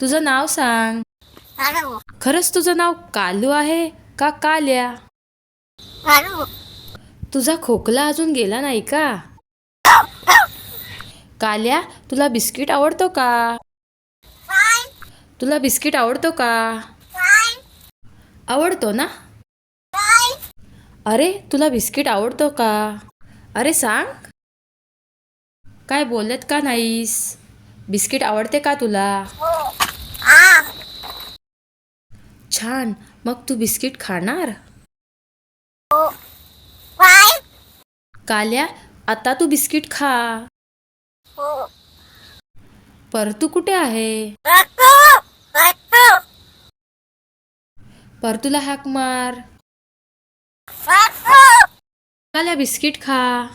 तुझं नाव सांग. खरंच तुझं नाव कालू आहे का काल्या? कालू तुझा खोकला अजून गेला नाही का? काल्या तुला बिस्किट आवडतो का? तुला बिस्किट आवडतो का? आवडतो ना? अरे तुला बिस्किट आवडतो का? अरे सांग. काय बोलत का नाहीस? बिस्किट आवडते का तुला? हो. छान. मग तू बिस्किट खाणार? हो. काल्या आता तू बिस्किट खा. हो. परतू कुठे आहे? परतूला हाक मार. काल्या बिस्किट खा.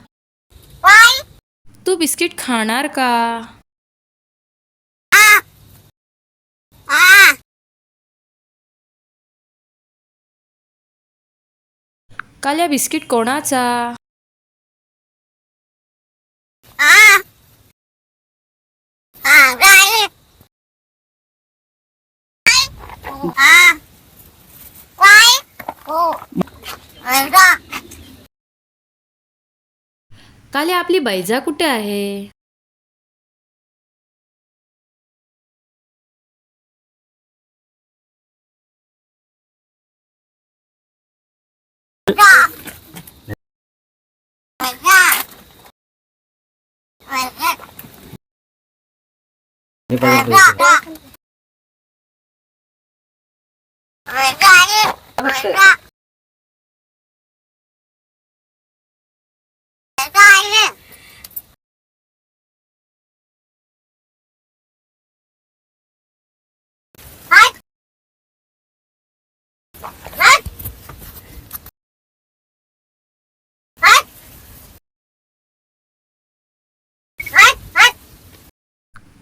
तू बिस्किट खाणार का? काल्या बिस्किट कोणाचा? आ. आ काय आ. काय? हो. काल्या आपली बैजा कुठे आहे? 滚蛋！滚蛋！滚！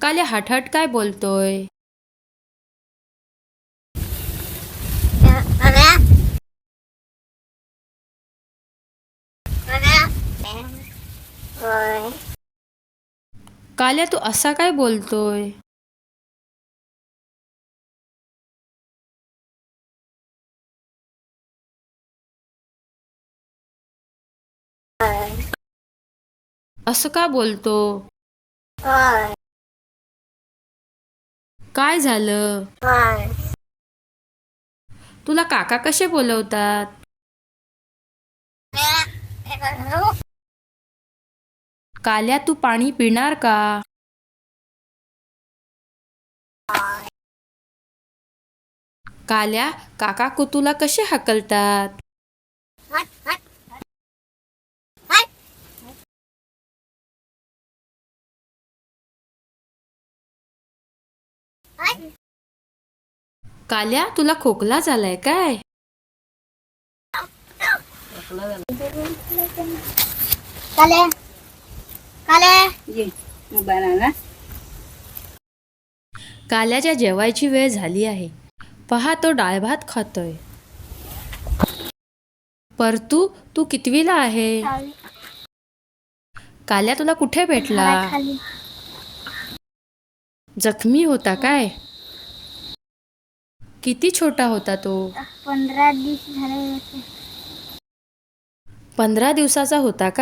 काल्या हटहट काय बोलतोय? काल्या तू असा काय बोलतोय? असं का बोलतो? काय झालं? तुला काका कसे बोलवतात? काल्या तू पाणी पिणार का? काल्या काका कुतूला कसे हकलतात? काल्या तुला खोकला झालाय काय? काले काले काल्याच्या जेवायची वेळ झाली आहे. पहा तो डाळ भात खातोय. परतू तू कितवीला आहे? काल्या तुला कुठे भेटला? खाली. जखमी होता काय? किती छोटा होता तो? पंधरा दिवस झाले. होते पंधरा दिवसाचा होता का?